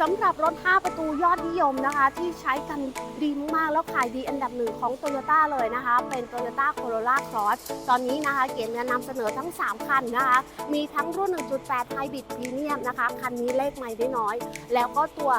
สำหรับรถ 5 ประตูยอดนิยมนะคะ ที่ใช้กันดีมากๆแล้วขายดีอันดับหนึ่งของ Toyota เลยนะคะ เป็น Toyota Corolla Cross ตอนนี้นะคะ เก๋เนี่ยนำเสนอทั้ง 3 คันนะคะ มีทั้งรุ่น 1.8 Hybrid Premium นะคะ คันนี้เลขไม่ได้น้อย แล้วก็ตัว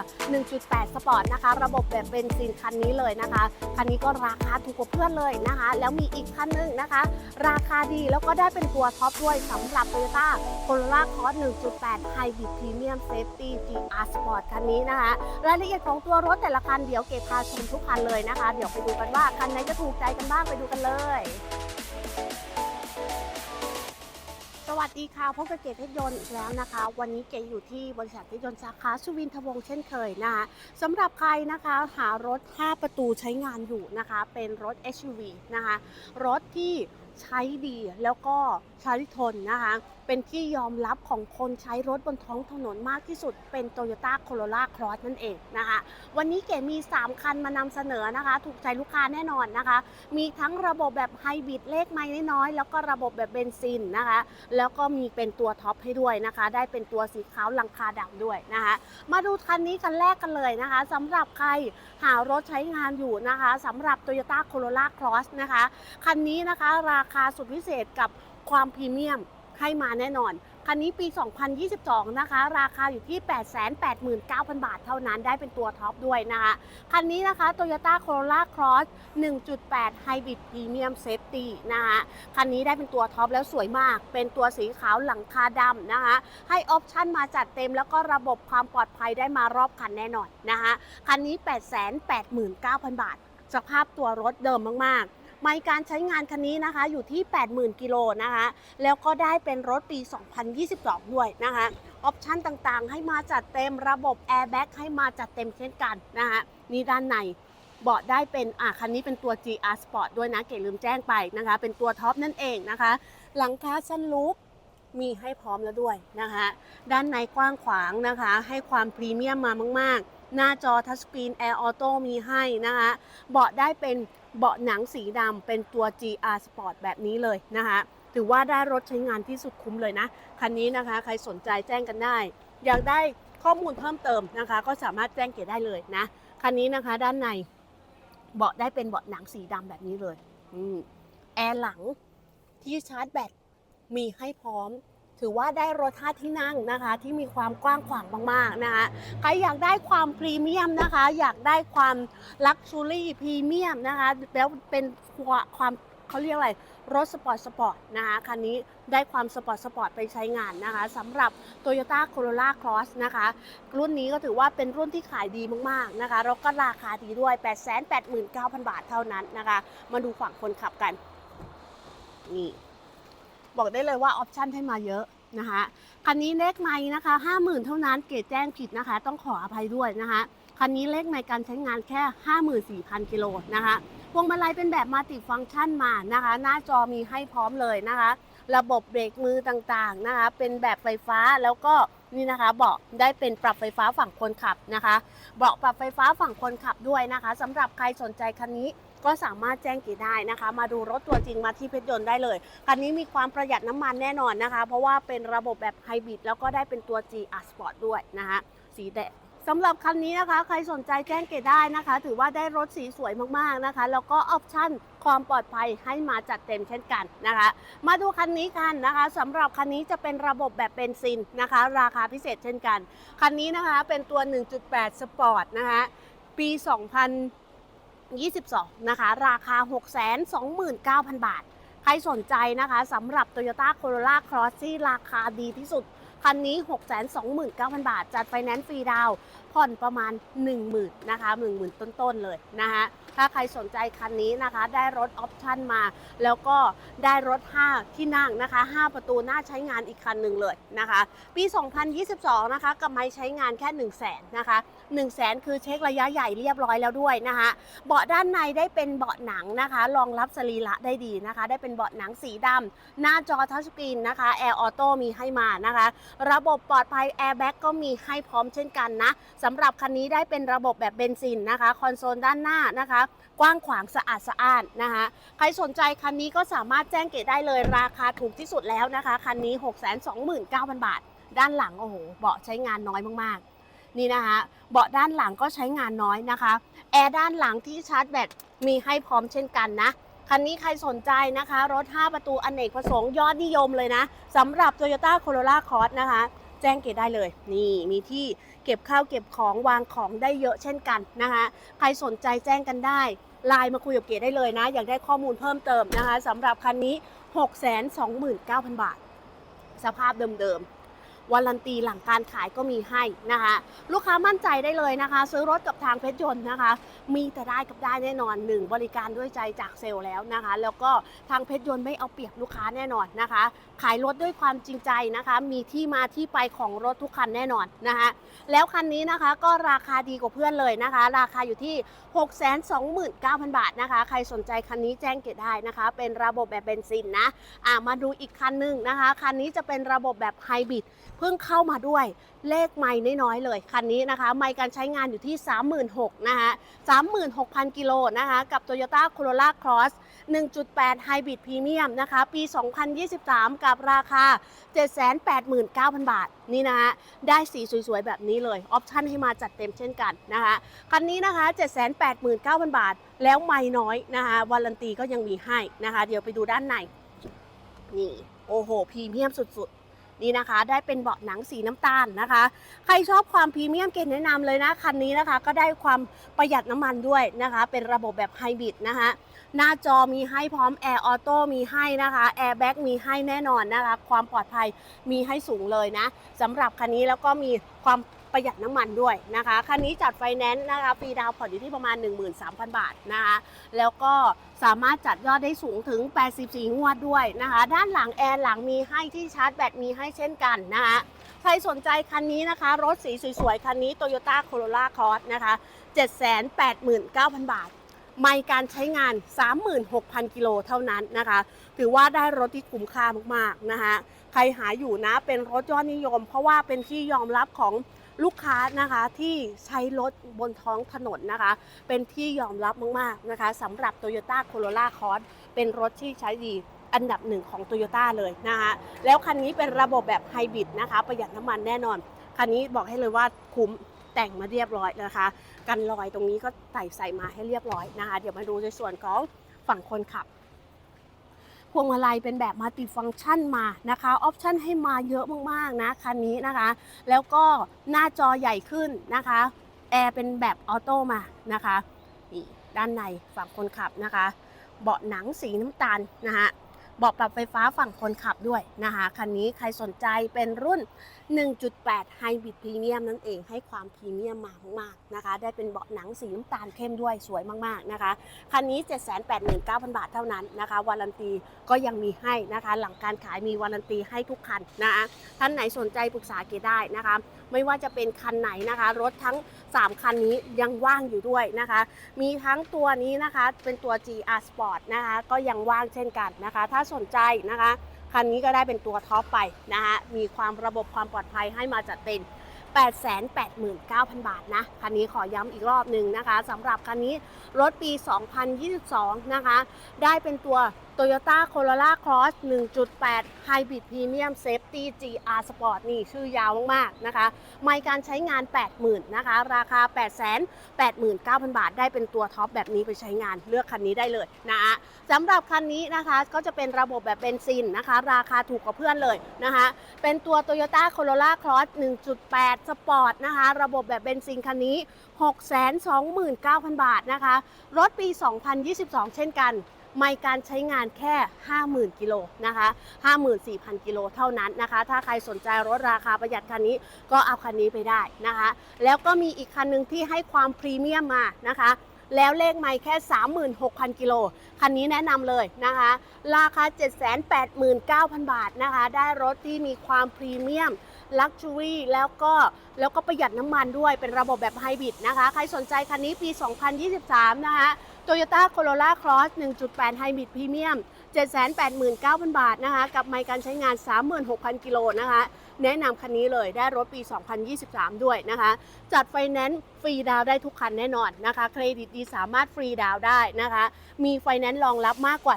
1.8 Sport นะคะ ระบบแบบเบนซินคันนี้เลยนะคะ คันนี้ก็ราคาถูกกว่าเพื่อนเลยนะคะ แล้วมีอีกคันหนึงนะคะ ราคาดีแล้วก็ได้เป็นตัวท็อปด้วยสำหรับ Toyota Corolla Cross 1.8 Hybrid Premium Safety GR Sport คันนี้นะคะ รายละเอียดของตัวรถแต่ละคันเดี๋ยวเก็บพาชมทุกคันเลยนะคะ เดี๋ยวไปดูกันว่าคันไหนจะถูกใจกันบ้างไปดูกันเลยสวัสดีค่ะพบกับเกตเทศยนต์อีกแล้วนะคะ วันนี้เกตอยู่ที่บริษัทเทศยนต์สาขาสุวินทวงศ์เช่นเคยนะคะสำหรับใครนะคะหารถ 5 ประตูใช้งานอยู่นะคะ เป็นรถ SUV นะคะ รถที่ใช้ดีแล้วก็ใช้ทนนะคะ เป็นที่ยอมรับของคนใช้รถบนท้องถนนมากที่สุดเป็น Toyota Corolla Cross นั่นเองนะคะ วันนี้เก๋มี 3 คันมานำเสนอนะคะ ถูกใจลูกค้าแน่นอนนะคะ มีทั้งระบบแบบไฮบริดเลขไม่น้อยแล้วก็ระบบแบบเบนซินนะคะ แล้วก็มีเป็นตัวท็อปให้ด้วยนะคะ ได้เป็นตัวสีขาวลังคาดำด้วยนะคะ มาดูคันนี้คันแรกกันเลยนะคะสำหรับใครหารถใช้งานอยู่นะคะสำหรับ Toyota Corolla Cross นะคะ คันนี้นะคะราคาสุดพิเศษกับความพรีเมียมให้มาแน่นอน คันนี้ปี 2022 นะคะ ราคาอยู่ที่ 889,000 บาทเท่านั้นได้เป็นตัวท็อปด้วยนะคะ คันนี้นะคะ Toyota Corolla Cross 1.8 Hybrid Premium Safety นะคะ คันนี้ได้เป็นตัวท็อปแล้วสวยมาก เป็นตัวสีขาวหลังคาดำนะคะ ให้ออปชั่นมาจัดเต็มแล้วก็ระบบความปลอดภัยได้มารอบคันแน่นอนนะคะ คันนี้ 889,000 บาท สภาพตัวรถเดิมมากๆ ไมการใช้งานคันนี้นะคะอยู่ที่ 80,000 กิโลนะคะ แล้วก็ได้เป็นรถปี 2022 ด้วยนะคะออปชั่นต่างๆ ให้มาจัดเต็มระบบแอร์แบ็กให้มาจัดเต็มเช่นกันนะคะนี่ด้านในเบาะได้เป็นอะคันนี้เป็นตัว GR Sport ด้วยนะเก๋ลืมแจ้งไปนะคะ เป็นตัวท็อปนั่นเองนะคะ หลังคาซันลูปมีให้พร้อมแล้วด้วยนะคะ ด้านในกว้างขวางนะคะ ให้ความพรีเมียมมามาก ๆ หน้าจอทัชสกรีนแอร์ออโต้มีให้นะคะเบาะได้เป็นเบาะหนังสีดำเป็นตัว GR Sport แบบนี้เลยนะคะถือว่าได้รถใช้งานที่สุดคุ้มเลยนะ คันนี้นะคะ ใครสนใจแจ้งกันได้ อยากได้ข้อมูลเพิ่มเติมนะคะ ก็สามารถแจ้งเก๋ได้เลยนะ คันนี้นะคะด้านในเบาะได้เป็นเบาะหนังสีดำแบบนี้เลยอแอร์หลังที่ชาร์จแบตมีให้พร้อม ถือว่าได้รถท่าที่นั่งนะคะ ที่มีความกว้างขวางมากๆนะคะใครอยากได้ความพรีเมียมนะคะ อยากได้ความลักชูรี่พรีเมียมนะคะ แล้วเป็นความเขาเรียกอะไรรถสปอร์ตสปอร์ตนะคะคันนี้ได้ความสปอร์ตสปอร์ตไปใช้งานนะคะสำหรับ Toyota Corolla Cross นะคะ รุ่นนี้ก็ถือว่าเป็นรุ่นที่ขายดีมากๆนะคะแล้วก็ราคาดีด้วย 889,000 บาทเท่านั้นนะคะ มาดูฝั่งคนขับกัน นี่ บอกได้เลยว่าออปชั่นให้มาเยอะนะคะคันนี้เลขไม้นะคะ50,000เท่านั้นเกรดแจ้งผิดนะคะ ต้องขออภัยด้วยนะคะคันนี้เลขไม้การใช้งานแค่54,000กิโลนะคะพวงมาลัยเป็นแบบมัลติฟังก์ชันมานะคะ หน้าจอมีให้พร้อมเลยนะคะ ระบบเบรกมือต่างๆนะคะ เป็นแบบไฟฟ้าแล้วก็นี่นะคะเบาะได้เป็นปรับไฟฟ้าฝั่งคนขับนะคะเบาะปรับไฟฟ้าฝั่งคนขับด้วยนะคะสำหรับใครสนใจคันนี้ ก็สามารถแจ้งเกีได้นะคะ มาดูรถตัวจริงมาที่เพชรยนต์ได้เลย คันนี้มีความประหยัดน้ำมันแน่นอนนะคะ เพราะว่าเป็นระบบแบบไฮบริดแล้วก็ได้เป็นตัว GR Sport ด้วยนะคะ สีแดง สำหรับคันนี้นะคะ ใครสนใจแจ้งเกตได้นะคะ ถือว่าได้รถสีสวยมากๆนะคะ แล้วก็ออปชั่นความปลอดภัยให้มาจัดเต็มเช่นกันนะคะ มาดูคันนี้กันนะคะสำหรับคันนี้จะเป็นระบบแบบเบนซินนะคะ ราคาพิเศษเช่นกัน คันนี้นะคะเป็นตัว 1.8 สปอร์ตนะคะ ปี 2000 2022 นะคะ ราคา 629,000 บาท ใครสนใจนะคะสำหรับ Toyota Corolla Cross ที่ราคาดีที่สุด คันนี้ 629,000 บาท จัดไฟแนนซ์ฟรีดาวผ่อนประมาณ 10,000นะคะ10,000 ต้นๆ เลยนะคะถ้าใครสนใจคันนี้นะคะ ได้รถออปชั่นมา แล้วก็ได้รถ 5 ที่นั่งนะคะ 5 ประตูน่าใช้งานอีกคันหนึ่งเลยนะคะ ปี 2022 นะคะกับไม้ใช้งานแค่ 1 0 0 0 0แสนนะคะ 1 0 0 0 0แสนคือเช็คระยะใหญ่เรียบร้อยแล้วด้วยนะคะเบาะด้านในได้เป็นเบาะหนังนะคะรองรับสรีระได้ดีนะคะ ได้เป็นเบาะหนังสีดำหน้าจอทัชสกรีนนะคะแอร์ออโต้มีให้มานะคะ ระบบปลอดภัยแอร์แบ็กก็มีให้พร้อมเช่นกันนะสำหรับคันนี้ได้เป็นระบบแบบเบนซินนะคะคอนโซลด้านหน้านะคะ กว้างขวางสะอาดสะอ้านนะคะใครสนใจคันนี้ก็สามารถแจ้งเกตได้เลยราคาถูกที่สุดแล้วนะคะคันนี้ 629,000 บาท ด้านหลังโอ้โหเบาะใช้งานน้อยมากๆ นี่นะคะเบาะด้านหลังก็ใช้งานน้อยนะคะแอร์ด้านหลังที่ชาร์จแบตมีให้พร้อมเช่นกันนะคันนี้ใครสนใจนะคะ รถ 5 ประตูอเนกประสงค์ยอดนิยมเลยนะสำหรับ Toyota Corolla Cross นะคะ แจ้งเกตได้เลย นี่มีที่เก็บข้าวเก็บของวางของได้เยอะเช่นกันนะคะ ใครสนใจแจ้งกันได้ไลน์มาคุยกับเกดได้เลยนะ อยากได้ข้อมูลเพิ่มเติมนะคะสำหรับคันนี้ 629,000 บาท สภาพเดิมๆ วารันตีหลังการขายก็มีให้นะคะ ลูกค้ามั่นใจได้เลยนะคะ ซื้อรถกับทางเพชรยนต์นะคะ มีแต่ได้กับได้แน่นอนหนึ่งบริการด้วยใจจากเซลล์แล้วนะคะ แล้วก็ทางเพชรยนต์ไม่เอาเปรียบลูกค้าแน่นอนนะคะ ขายรถด้วยความจริงใจนะคะ มีที่มาที่ไปของรถทุกคันแน่นอนนะคะแล้วคันนี้นะคะก็ราคาดีกว่าเพื่อนเลยนะคะ ราคาอยู่ที่ 629,000 บาทนะคะ ใครสนใจคันนี้แจ้งเกตได้นะคะ เป็นระบบแบบเบนซินนะอ่ามาดูอีกคันหนึ่งนะคะ คันนี้จะเป็นระบบแบบไฮบริดเพิ่งเข้ามาด้วยเลขไม่น้อยๆเลยคันนี้นะคะ ไม่การใช้งานอยู่ที่ 36,000นะคะ36,000 กิโลนะคะกับ Toyota Corolla Cross 1.8 Hybrid Premium นะคะปี 2023 กับราคา 789,000 บาทนี่นะคะได้สีสวยๆ แบบนี้เลยออปชั่นให้มาจัดเต็มเช่นกันนะคะคันนี้นะคะ 789,000 บาท แล้วไม่น้อยนะคะวารันตีก็ยังมีให้นะคะ เดี๋ยวไปดูด้านในนี่โอ้โหพรีเมียมสุดๆ นี่นะคะ ได้เป็นเบาะหนังสีน้ำตาลนะคะ ใครชอบความพรีเมียมเกณฑ์แนะนำเลยนะคันนี้นะคะ ก็ได้ความประหยัดน้ำมันด้วยนะคะ เป็นระบบแบบไฮบริดนะคะ หน้าจอมีให้พร้อมแอร์ออโต้มีให้นะคะแอร์แบ็กมีให้แน่นอนนะคะความปลอดภัยมีให้สูงเลยนะสำหรับคันนี้แล้วก็มีความประหยัดน้ำมันด้วยนะคะ คันนี้จัดไฟแนนซ์นะคะฟรีดาวน์ผ่อนอยู่ที่ประมาณ 13,000 บาทนะคะ แล้วก็สามารถจัดยอดได้สูงถึง 84 งวดด้วยนะคะ ด้านหลังแอร์หลังมีให้ที่ชาร์จแบตมีให้เช่นกันนะคะ ใครสนใจคันนี้นะคะ รถสีสวยๆ คันนี้ Toyota Corolla Cross นะคะ 789,000 บาท ไม่การใช้งาน 36,000 กิโลเท่านั้นนะคะ ถือว่าได้รถที่คุ้มค่ามากๆนะคะ ใครหาอยู่นะเป็นรถยอดนิยม เพราะว่าเป็นที่ยอมรับของลูกค้านะคะที่ใช้รถบนท้องถนนนะคะ เป็นที่ยอมรับมากๆนะคะสำหรับ Toyota Corolla Cross เป็นรถที่ใช้ดีอันดับหนึ่งของ Toyota เลยนะคะแล้วคันนี้เป็นระบบแบบไฮบริดนะคะ ประหยัดน้ำมันแน่นอน คันนี้บอกให้เลยว่าคุ้ม แต่งมาเรียบร้อยนะคะ กันรอยตรงนี้ก็ใส่ใส่มาให้เรียบร้อยนะคะ เดี๋ยวมาดูในส่วนของฝั่งคนขับพวงมาลัยเป็นแบบมัลติฟังก์ชันมานะคะออปชันให้มาเยอะมากๆนะคันนี้นะคะ แล้วก็หน้าจอใหญ่ขึ้นนะคะแอร์เป็นแบบออโต้มานะคะนี่ด้านในฝั่งคนขับนะคะ เบาะหนังสีน้ำตาลนะคะเบาะปรับไฟฟ้าฝั่งคนขับด้วยนะคะคันนี้ใครสนใจเป็นรุ่น 1.8 Hybrid Premium นั่นเองให้ความพรีเมียมมามากๆนะคะ ได้เป็นเบาะหนังสีน้ำตาลเข้มด้วยสวยมากๆนะคะ คันนี้ 789,000 บาทเท่านั้นนะคะ วารันตีก็ยังมีให้นะคะ หลังการขายมีวารันตีให้ทุกคันนะคะท่านไหนสนใจปรึกษาเกได้นะคะ ไม่ว่าจะเป็นคันไหนนะคะ รถทั้ง 3 คันนี้ยังว่างอยู่ด้วยนะคะ มีทั้งตัวนี้นะคะเป็นตัว GR Sport นะคะก็ยังว่างเช่นกันนะคะ ถ้าสนใจนะคะ คันนี้ก็ได้เป็นตัวท็อปไปนะคะมีความระบบความปลอดภัยให้มาจัดเต็ม889,000 บาทนะ คันนี้ขอย้ำอีกรอบหนึ่งนะคะสำหรับคันนี้รถปี 2022 นะคะ ได้เป็นตัว Toyota Corolla Cross 1.8 Hybrid Premium Safety GR Sport นี่ชื่อยาวมากๆนะคะ ไม่การใช้งาน 80,000นะคะ ราคา 889,000 บาท ได้เป็นตัวท็อปแบบนี้ไปใช้งานเลือกคันนี้ได้เลยนะคะสำหรับคันนี้นะคะก็จะเป็นระบบแบบเบนซินนะคะ ราคาถูกกว่าเพื่อนเลยนะคะ เป็นตัว Toyota Corolla Cross 1.8 Sport นะคะ ระบบแบบเบนซินคันนี้ 629,000 บาทนะคะ รถปี 2022 เช่นกัน ไม่การใช้งานแค่ 50,000กิโลนะคะ54,000กิโลเท่านั้นนะคะ ถ้าใครสนใจรถราคาประหยัดคันนี้ก็เอาคันนี้ไปได้นะคะ แล้วก็มีอีกคันหนึ่งที่ให้ความพรีเมียมมานะคะแล้วเลขไม่แค่ 36,000 กิโล คันนี้แนะนำเลยนะคะ ราคา 789,000 บาทนะคะ ได้รถที่มีความพรีเมียม ลักชัวรี่ แล้วก็แล้วก็ประหยัดน้ำมันด้วย เป็นระบบแบบไฮบริดนะคะ ใครสนใจคันนี้ปี 2023 นะคะ Toyota Corolla Cross 1.8 Hybrid Premium 789,000 บาทนะคะ กับไมล์การใช้งาน 36,000 กิโลนะคะ แนะนำคันนี้เลยได้รถปี 2023 ด้วยนะคะ จัดไฟแนนซ์ฟรีดาวได้ทุกคันแน่นอนนะคะ เครดิตดีสามารถฟรีดาวได้นะคะ มีไฟแนนซ์รองรับมากกว่า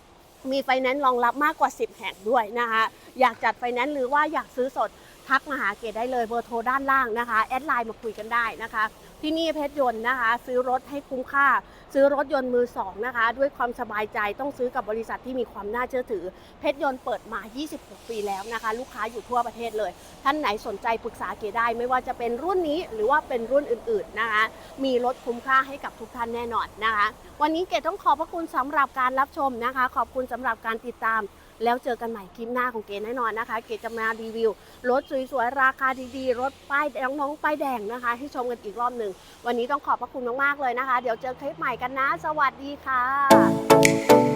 10มีไฟแนนซ์รองรับมากกว่า 10 แห่งด้วยนะคะ อยากจัดไฟแนนซ์หรือว่าอยากซื้อสด ทักมาหาเกดได้เลยเบอร์โทรด้านล่างนะคะแอดไลน์มาคุยกันได้นะคะ ที่นี่เพชรยนต์นะคะ ซื้อรถให้คุ้มค่า ซื้อรถยนต์มือสองนะคะ ด้วยความสบายใจต้องซื้อกับบริษัทที่มีความน่าเชื่อถือ เพชรยนต์เปิดมา 26 ปีแล้วนะคะ ลูกค้าอยู่ทั่วประเทศเลย ท่านไหนสนใจปรึกษาเกดได้ ไม่ว่าจะเป็นรุ่นนี้หรือว่าเป็นรุ่นอื่นๆนะคะ มีรถคุ้มค่าให้กับทุกท่านแน่นอนนะคะ วันนี้เกดต้องขอบพระคุณสำหรับการรับชมนะคะ ขอบคุณสำหรับการติดตาม แล้วเจอกันใหม่คลิปหน้าของเกดแน่นอนนะคะ เกดจะมารีวิว รถสวยๆ ราคาดีๆ รถป้ายน้องๆป้ายแดงนะคะ ให้ชมกันอีกรอบหนึ่ง วันนี้ต้องขอบพระคุณมากๆเลยนะคะ เดี๋ยวเจอคลิปใหม่กันนะ สวัสดีค่ะ